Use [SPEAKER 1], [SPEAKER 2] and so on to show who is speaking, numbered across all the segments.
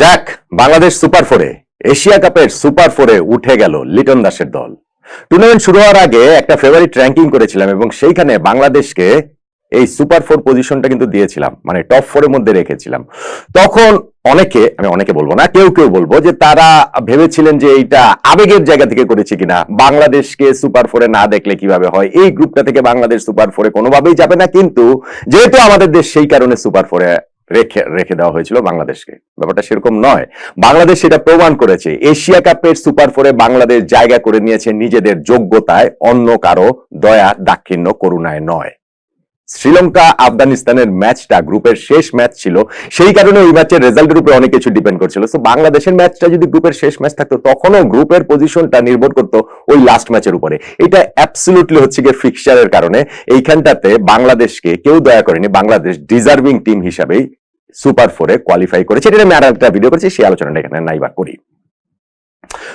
[SPEAKER 1] যাক, বাংলাদেশ সুপার ফোরে, এশিয়া কাপের সুপার ফোরে উঠে গেল লিটন দাসের দল। টুর্নামেন্ট শুরু হওয়ার আগে একটা ফেভারিট র্যাঙ্কিং করেছিলাম এবং সেইখানে বাংলাদেশকে এই সুপার ফোর পজিশনটা কিন্তু দিয়েছিলাম মানে টপ ফোরের মধ্যে রেখেছিলাম। তখন অনেকে, আমি অনেকে বলব না, কেউ কেউ বলব যে তারা ভেবেছিলেন যে এইটা আবেগের জায়গা থেকে করেছে কিনা, বাংলাদেশকে সুপার ফোরে না দেখলে কীভাবে হয়, এই গ্রুপটা থেকে বাংলাদেশ সুপার ফোরে কোনোভাবেই যাবে না, কিন্তু যেহেতু আমাদের দেশ সেই কারণে সুপার ফোরে রেখে রেখে দেওয়া হয়েছিল বাংলাদেশকে। ব্যাপারটা সেরকম নয়। বাংলাদেশ সেটা প্রমাণ করেছে। এশিয়া কাপের সুপার ফোরে বাংলাদেশ জায়গা করে নিয়েছে নিজেদের যোগ্যতায়, অন্য কারও দয়া, দাক্ষিণ্য, করুণায় নয়। শ্রীলঙ্কা আফগানিস্তানের ম্যাচটা, গ্রুপের শেষ ম্যাচ ছিল। সেই কারণে ওই ম্যাচের রেজাল্টের উপরে অনেক কিছু ডিপেন্ড করছিল। তো বাংলাদেশের ম্যাচটা যদি গ্রুপের শেষ ম্যাচ থাকতো, তখনও গ্রুপের পজিশনটা নির্ভর করতো ওই লাস্ট ম্যাচের উপরে। এটা অ্যাবসলুটলি হচ্ছে গিয়ে ফিক্সচারের কারণে এইখানটাতে বাংলাদেশকে কেউ দয়া করেনি, বাংলাদেশ ডিজার্ভিং টিম হিসাবেই সুপার ফোরে কোয়ালিফাই করেছে। এটা আমি আর একটা ভিডিও করেছি, সেই আলোচনাটা এখানে নাইবা করি।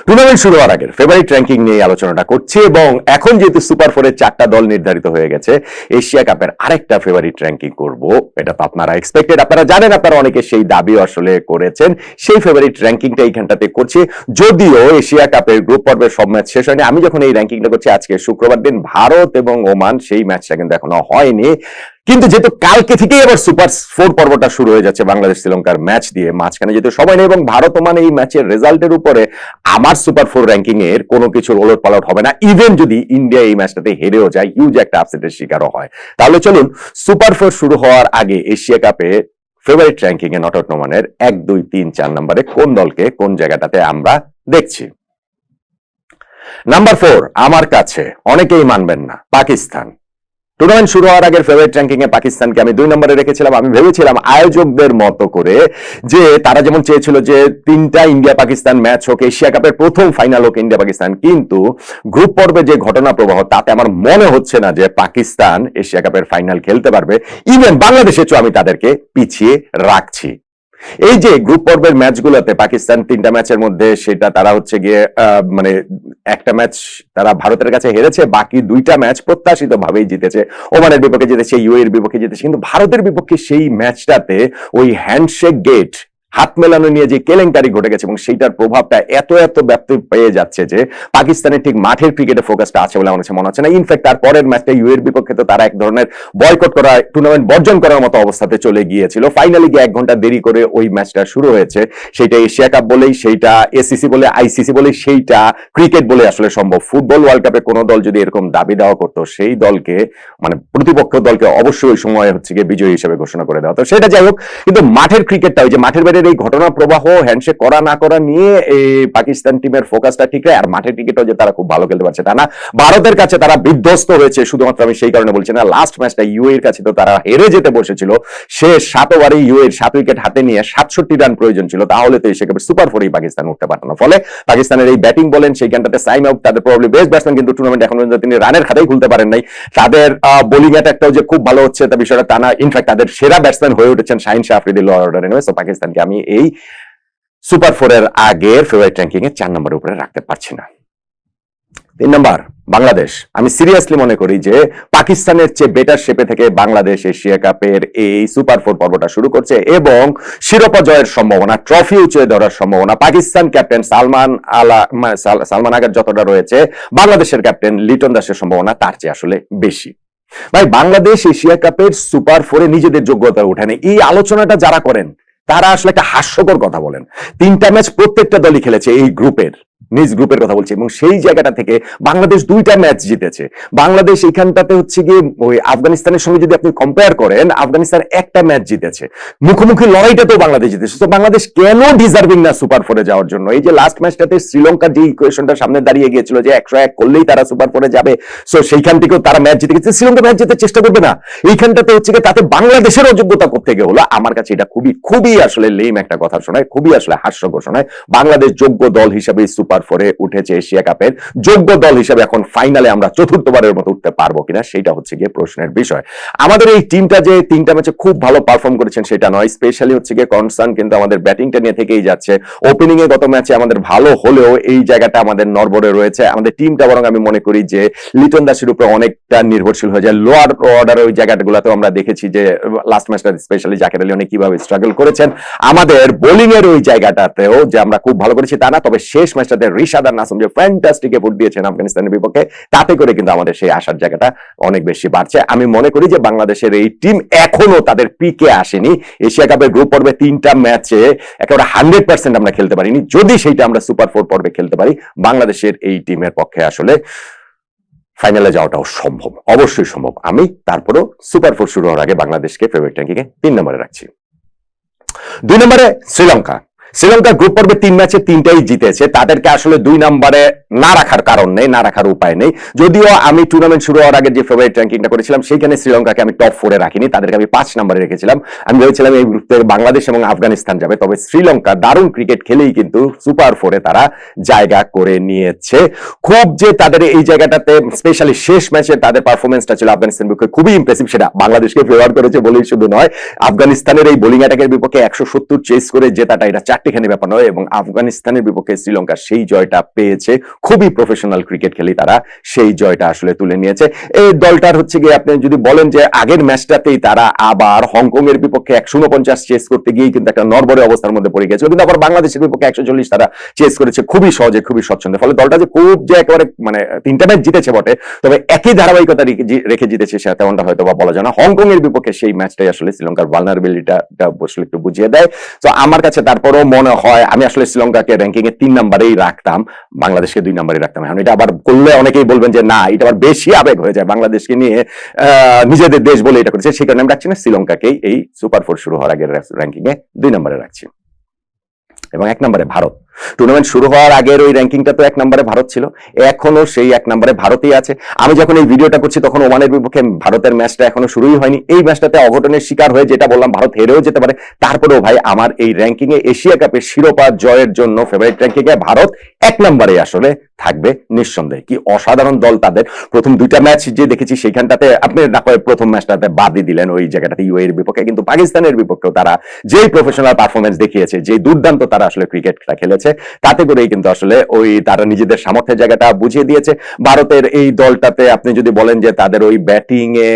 [SPEAKER 1] টুর্নামেন্ট শুরু হওয়ার আগের ফেভারিট র্যাঙ্কিং নিয়ে আলোচনাটা করছি এবং এখন যেহেতু সুপার ফোরের চারটা দল নির্ধারিত হয়ে গেছে এশিয়া কাপের আরেকটা ফেভারিট র্যাঙ্কিং করব। এটা তো আপনারা এক্সপেক্টেড আপনারা জানেন, আপনারা অনেকে সেই দাবি আসলে করেছেন। সেই ফেভারিট র্যাঙ্কিংটা এইখানটাতে করছি। যদিও এশিয়া কাপের গ্রুপ পর্বের সব ম্যাচ শেষ হয়নি, আমি যখন এই র্যাঙ্কিংটা করছি, আজকে শুক্রবার দিন ভারত এবং ওমান সেই ম্যাচটা কিন্তু এখনও হয়নি। কিন্তু যেহেতু কালকে থেকেই আবার সুপার ফোর পর্বটা শুরু হয়ে যাচ্ছে বাংলাদেশ শ্রীলঙ্কার ম্যাচ দিয়ে মাঝখানে, যেহেতু সবাই নেই এবং ভারত ওমান এই ম্যাচের রেজাল্টের উপরে আমার সুপার ফোর র্যাঙ্কিং এর কোনো কিছুর ওলট পালট হবে না। ইভেন যদি ইন্ডিয়া এই ম্যাচটাতে হেরেও যায় হিউজ একটা আপসেটের শিকারও হয়। তাহলে চলুন সুপার ফোর শুরু হওয়ার আগে এশিয়া কাপে ফেভারিট র্যাঙ্কিং এ নট নোমানের এক, দুই, তিন, চার নম্বরে কোন দলকে কোন জায়গাটাতে আমরা দেখছি? নাম্বার ফোর আমার কাছে অনেকেই মানবেন না, পাকিস্তান। টুর্নামেন্ট শুরু হওয়ার আগের ফেভারিট র্যাঙ্কিং এ পাকিস্তানকে আমি দুই নম্বরে রেখেছিলাম। আমি ভেবেছিলাম আয়োজকদের মতো করে যে তারা যেমন চেয়েছিল যে তিনটা ইন্ডিয়া পাকিস্তান ম্যাচ হোক, এশিয়া কাপের প্রথম ফাইনাল হোক ইন্ডিয়া পাকিস্তান কিন্তু গ্রুপ পর্বে যে ঘটনা প্রবাহ, তাতে আমার মনে হচ্ছে না যে পাকিস্তান এশিয়া কাপের ফাইনাল খেলতে পারবে। ইভেন বাংলাদেশের চো আমি তাদেরকে পিছিয়ে রাখছি। এই যে গ্রুপ পর্বের ম্যাচগুলোতে পাকিস্তান তিনটা ম্যাচের মধ্যে সেটা তারা হচ্ছে গিয়ে মানে একটা ম্যাচ তারা ভারতের কাছে হেরেছে, বাকি দুইটা ম্যাচ প্রত্যাশিত ভাবেই জিতেছে। ওমানের বিপক্ষে জিতেছে ইউ এর বিপক্ষে জিতেছে। কিন্তু ভারতের বিপক্ষে সেই ম্যাচটাতে ওই হ্যান্ডশেক গেট হাত মেলানো নিয়ে যে কেলেঙ্কারি ঘটে গেছে এবং সেইটার প্রভাবটা এত এত ব্যাপ্তি পেয়ে যাচ্ছে যে পাকিস্তানের ঠিক মাঠের ক্রিকেটে ফোকাসটা আছে বলে আমার মনে হচ্ছে না। ইনফ্যাক্ট তার পরের ম্যাচটা ইউ এর বিপক্ষে তো তারা এক ধরনের বয়কট করা টুর্নামেন্ট বর্জন করার মতো অবস্থাতে চলে গিয়েছিল। ফাইনালি গিয়ে এক ঘণ্টা দেরি করে ওই ম্যাচটা শুরু হয়েছে। সেইটা এশিয়া কাপ বলেই, সেইটা এসিসি বলে আইসিসি বলে, সেইটা ক্রিকেট বলে আসলে সম্ভব। ফুটবল ওয়ার্ল্ড কাপে কোনো দল যদি এরকম দাবি দেওয়া করতো, সেই দলকে মানে প্রতিপক্ষ দলকে অবশ্যই ওই সময় হচ্ছে গিয়ে বিজয়ী হিসেবে ঘোষণা করে দেওয়া। তো সেটা যাই হোক, কিন্তু মাঠের ক্রিকেটটা ওই যে মাঠের বাইরের এই ঘটনা প্রবাহ হ্যান্ডশেক করা না করা নিয়ে এই পাকিস্তান টিমের ফোকাসটা ঠিক আর মাঠের ক্রিকেটও যে তারা খুব ভালো খেলতে পারছে তা না, ভারতের কাছে তারা বিধ্বস্ত হয়েছে। শুধুমাত্র আমি সেই কারণে বলছি না লাস্ট ম্যাচটা ইউ এর কাছে তো তারা হেরে যেতে বসেছিল। সে সাত ওভারে ইউ এর সাত উইকেট হাতে নিয়ে সাতষট্টি রান প্রয়োজন ছিল। তাহলে তো এসে সুপার ফোরেই পাকিস্তান উঠতে পারত ফলে পাকিস্তানের এই ব্যাটিং বলেন, সেইখানটাতে সাইম আউট তাদের প্রবলি বেস্ট ব্যাটসম্যান কিন্তু টুর্নামেন্ট এখন পর্যন্ত তিনি রানের খাতাই খুলতে পারেন নাই। তাদের বোলিং অ্যাটাকটাও যে খুব ভালো হচ্ছে, তা বিষয়টা তা না। ইনফ্যাক্ট তাদের সেরা ব্যাটসম্যান হয়ে উঠেছেন শাহিন শাহ আফ্রিদি ল অর্ডারে নেমে পাকিস্তানকে আমি এই সুপার ফোরের আগের ফেভারিট র্যাঙ্কিং এ চার নম্বরের উপরে রাখতে পারছি না। তিন নম্বর বাংলাদেশ। আমি সিরিয়াসলি মনে করি যে পাকিস্তানের চেয়ে বেটার শেপে থেকে বাংলাদেশ এশিয়া কাপের এই সুপার ফোর পর্বটা শুরু করছে এবং শিরোপা জয়ের সম্ভাবনা ট্রফি উঁচিয়ে ধরার সম্ভাবনা, পাকিস্তান ক্যাপ্টেন সালমান আলা মানে সালমান আগার যতটা রয়েছে, বাংলাদেশের ক্যাপ্টেন লিটন দাসের সম্ভাবনা তার চেয়ে আসলে বেশি। ভাই, বাংলাদেশ এশিয়া কাপের সুপার ফোরে নিজেদের যোগ্যতা উঠানে, এই আলোচনাটা যারা করেন তারা আসলে একটা হাস্যকর কথা বলেন। তিনটা ম্যাচ প্রত্যেকটা দলই খেলেছে এই গ্রুপের। নিজ গ্রুপের কথা বলছি এবং সেই জায়গাটা থেকে বাংলাদেশ দুইটা ম্যাচ জিতেছে। বাংলাদেশ এখানটাতে হচ্ছে গিয়ে ওই আফগানিস্তানের সঙ্গে যদি আপনি কম্পেয়ার করেন, আফগানিস্তান একটা ম্যাচ জিতেছে। মুখোমুখি লড়াইটা তো বাংলাদেশ জিতেছে। তো বাংলাদেশ কেন ডিজার্ভিং না সুপার ফোরে যাওয়ার জন্য? এই যে লাস্ট ম্যাচটাতে শ্রীলঙ্কার যে ইকুয়েশনটা সামনে দাঁড়িয়ে গিয়েছিল যে একশো এক করলেই তারা সুপার ফোরে যাবে সো সেইখান থেকেও তারা ম্যাচ জিতে গেছে। শ্রীলঙ্কা ম্যাচ জিতে চেষ্টা করবে না। এইখানটাতে হচ্ছে গিয়ে তাতে বাংলাদেশের অযোগ্যতা করতে গিয়ে হলো? আমার কাছে এটা খুবই খুবই আসলে লেম একটা কথা শোনায়, খুবই আসলে হাস্যকর শোনায়। বাংলাদেশ যোগ্য দল হিসাবে সুপার সুপার ফোরে উঠেছে এশিয়া কাপের যোগ্য দল হিসেবে এখন ফাইনালে আমরা চতুর্থবারের মতো উঠতে পারব কিনা সেটা হচ্ছে গিয়ে প্রশ্নের বিষয়। আমাদের এই টিমটা যে তিনটা ম্যাচে খুব ভালো পারফর্ম করেছেন সেটা নয় স্পেশালি হচ্ছে গিয়ে কনসার্ন কিন্তু আমাদের ব্যাটিংটা নিয়ে থেকেই যাচ্ছে। ওপেনিং এ গত ম্যাচে আমাদের ভালো হলেও এই জায়গাটা আমাদের নরবরে রয়েছে। আমাদের টিমটা বরং আমি মনে করি যে লিটন দাসের উপরে অনেকটা নির্ভরশীল হয়ে যায়। লোয়ার অর্ডার ওই জায়গাগুলোতেও আমরা দেখেছি যে লাস্ট ম্যাচটা স্পেশালি জাকের আলী অনেক কীভাবে স্ট্রাগল করেছেন। আমাদের বোলিং এর ওই জায়গাটাতেও যে আমরা খুব ভালো করেছি তা না, তবে শেষ ম্যাচটাতে রিশাদ আর নাসুম যে ফ্যান্টাস্টিক এফোর্ট দিয়েছেন আফগানিস্তানের বিপক্ষে, তাতে করে কিন্তু আমাদের সেই আসার জায়গাটা অনেক বেশি বাড়ছে। আমি মনে করি যে বাংলাদেশের এই টিম এখনও তাদের পিকে আসেনি। এশিয়া কাপের গ্রুপ পর্বে তিনটা ম্যাচে একেবারে হান্ড্রেড পার্সেন্ট আমরা খেলতে পারিনি। যদি সেইটা আমরা সুপার ফোর পর্বে খেলতে পারি, বাংলাদেশের এই টিমের পক্ষে আসলে ফাইনালে যাওয়াটাও সম্ভব, অবশ্যই সম্ভব। আমি তারপরেও সুপার ফোর শুরু হওয়ার আগে বাংলাদেশকে ফেভারিট র্যাঙ্কিংয়ে তিন নম্বরে রাখছি। দুই নম্বরে শ্রীলঙ্কা। শ্রীলঙ্কা গ্রুপ পর্বে তিন ম্যাচে তিনটাই জিতেছে। তাদেরকে আসলে দুই নম্বরে না রাখার কারণ নেই, না রাখার উপায় নেই। যদিও আমি টুর্নামেন্ট শুরু হওয়ার আগে যে ফেভারিট র্যাঙ্কিংটা করেছিলাম সেইখানে শ্রীলঙ্কাকে আমি টপ ফোরে রাখিনি। তাদেরকে আমি পাঁচ নম্বরে রেখেছিলাম। আমি ভেবেছিলাম এই গ্রুপ বাংলাদেশ এবং আফগানিস্তান যাবে। তবে শ্রীলঙ্কা দারুণ ক্রিকেট খেলেই কিন্তু সুপার ফোরে তারা জায়গা করে নিয়েছে। খুব যে তাদের এই জায়গাটাতে স্পেশালি শেষ ম্যাচে তাদের পারফরমেন্সটা ছিল আফগানিস্তান বিপক্ষে খুবই ইমপ্রেসিভ সেটা বাংলাদেশকে ফেভার করেছে বলেই শুধু নয়, আফগানিস্তানের এই বোলিং অ্যাটাকের বিপক্ষে একশো সত্তর চেস করে জেতাটা এটা চারটিখানি ব্যাপার নয় এবং আফগানিস্তানের বিপক্ষে শ্রীলঙ্কা সেই জয়টা পেয়েছে। খুবই প্রফেশনাল ক্রিকেট খেলি তারা সেই জয়টা আসলে তুলে নিয়েছে। এই দলটার হচ্ছে গিয়ে আপনি যদি বলেন যে আগের ম্যাচটাতেই তারা আবার হংকং এর বিপক্ষে একশো উনপঞ্চাশ চেস করতে গিয়ে কিন্তু একটা নরবরে অবস্থার মধ্যে পড়ে গেছিল কিন্তু আবার বাংলাদেশের বিপক্ষে একশো চল্লিশ তারা চেস করেছে খুবই সহজে, খুবই স্বচ্ছন্দে। ফলে দলটা যে খুব যে একেবারে মানে তিনটা ম্যাচ জিতেছে বটে, তবে একই ধারাবাহিকতা রেখে জিতেছে সে তেমনটা হয়তো বা বলা যায় না। হংকং এর বিপক্ষে সেই ম্যাচটাই আসলে শ্রীলঙ্কার ভালনারেবিলিটিটা একটু বুঝিয়ে দেয়। তো আমার কাছে তারপরেও মনে হয়, আমি আসলে শ্রীলঙ্কাকে র্যাঙ্কিং এ তিন নাম্বারেই রাখতাম, বাংলাদেশকে দুই নাম্বারে রাখতাম। এখন এটা আবার করলে অনেকেই বলবেন যে, না, এটা আবার বেশি আবেগ হয়ে যায় বাংলাদেশকে নিয়ে নিজেদের দেশ বলে এটা করেছে। সেই কারণে আমি রাখছি না, শ্রীলঙ্কাকেই এই সুপার ফোর শুরু হওয়ার আগের র্যাঙ্কিং এ দুই নম্বরে রাখছি। এবং এক নম্বরে ভারত। টুর্নামেন্ট শুরু হওয়ার আগের ওই র্যাঙ্কিংটা তো এক নম্বরে ভারত ছিল। এখনও সেই এক নম্বরে ভারতই আছে। আমি যখন এই ভিডিওটা করছি, তখন ওমানের বিপক্ষে ভারতের ম্যাচটা এখনও শুরুই হয়নি। এই ম্যাচটাতে অঘটনের শিকার হয়ে যেটা বললাম, ভারত হেরেও যেতে পারে। তারপরেও ভাই, আমার এই র্যাঙ্কিং এ এশিয়া কাপের শিরোপা জয়ের জন্য ফেভারিট র্যাঙ্কিং এ ভারত এক নম্বরে আসলে থাকবে নিঃসন্দেহে। কি অসাধারণ দল তাদের। প্রথম দুইটা ম্যাচ যে দেখেছি, সেইখানটাতে আপনি না করে প্রথম ম্যাচটাতে বাদই দিলেন ওই জায়গাটাতে ইউ এর বিপক্ষে। কিন্তু পাকিস্তানের বিপক্ষেও তারা যেই প্রফেশনাল পারফরমেন্স দেখিয়েছে যে দুর্দান্ত তারা আসলে ক্রিকেটটা খেলেছে তাতে করেই কিন্তু আসলে ওই তারা নিজেদের সামর্থ্যের জায়গাটা বুঝিয়ে দিয়েছে। ভারতের এই দলটাতে আপনি যদি বলেন যে তাদের ওই ব্যাটিং এ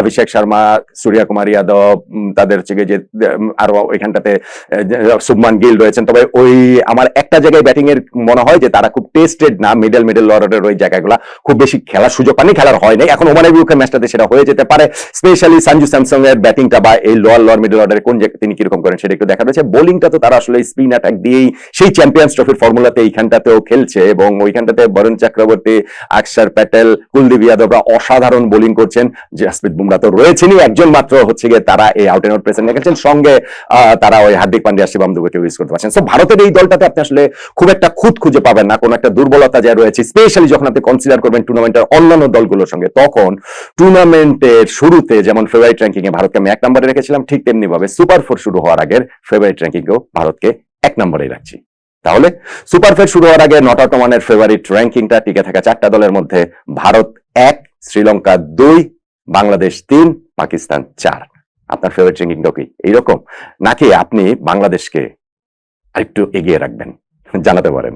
[SPEAKER 1] অভিষেক শর্মা সূর্য কুমার যাদব তাদের হচ্ছে যে আরও ওইখানটাতে আহ, শুভমান গিল রয়েছেন। তবে ওই আমার একটা জায়গায় ব্যাটিং এর মনে হয় যে তারা খুব টেস্টেড না মিডল মিডল লর্ডের ওই জায়গাগুলো। খুব বেশি খেলার সুযোগ পানি খেলার হয় নাই। এখন ওমানের বিপক্ষে ম্যাচটাতে সেটা হয়ে যেতে পারে। স্পেশালি সঞ্জু স্যামসং এর ব্যাটিংটা বা এই লোয়ার লোয়ার মিডল অর্ডারে কোন জায়গায় তিনি কীরকম করেন সেটা একটু দেখা রয়েছে বোলিংটা তো তারা আসলে স্পিন অ্যাটাক দিয়েই সেই চ্যাম্পিয়ন্স ট্রফির ফর্মুলাতে এইখানটাতেও খেলছে এবং ওইখানটাতে বরুণ চক্রবর্তী, আকসার প্যাটেল, কুলদীপ যাদবরা অসাধারণ বোলিং করছেন। জাসপ্রীত বুমরা তো রয়েছেনই, একজন মাত্র হচ্ছে গিয়ে তারা এই আউট এন্ড আউট প্রেসেন্ট রেখেছেন সঙ্গে তারা ওই হার্দিক পান্ডিয়া শিবাম দুবেকে ইউজ করতে পারছেন। সো ভারতের এই দলটাতে আপনি আসলে খুব একটা খুঁত খুঁজে পাবেন না। কোনো একটা দুর্বলতা যা রয়েছে স্পেশালি যখন আপনি কনসিডার করবেন টুর্নামেন্টের অন্যান্য দলগুলোর সঙ্গে, তখন টুর্নামেন্টের শুরুতে যেমন ফেভারিট র্যাঙ্কিং এ ভারতকে আমি এক নম্বরে রেখেছিলাম, ঠিক তেমনি ভাবে সুপার ফোর শুরু হওয়ার আগের ফেভারিট র্যাঙ্কিংকেও ভারতকে এক নম্বরেই রাখছি। তাহলে সুপারফেট শুরু হওয়ার আগে নট ওয়ানের ফেভারিট র্যাঙ্কিংটা টিকে থাকা চারটা দলের মধ্যে ভারত এক, শ্রীলঙ্কা দুই, বাংলাদেশ তিন, পাকিস্তান চার। আপনার ফেভারিট র্যাঙ্কিংটা কি? এইরকম? নাকি আপনি বাংলাদেশকে আরেকটু এগিয়ে রাখবেন? জানাতে পারেন।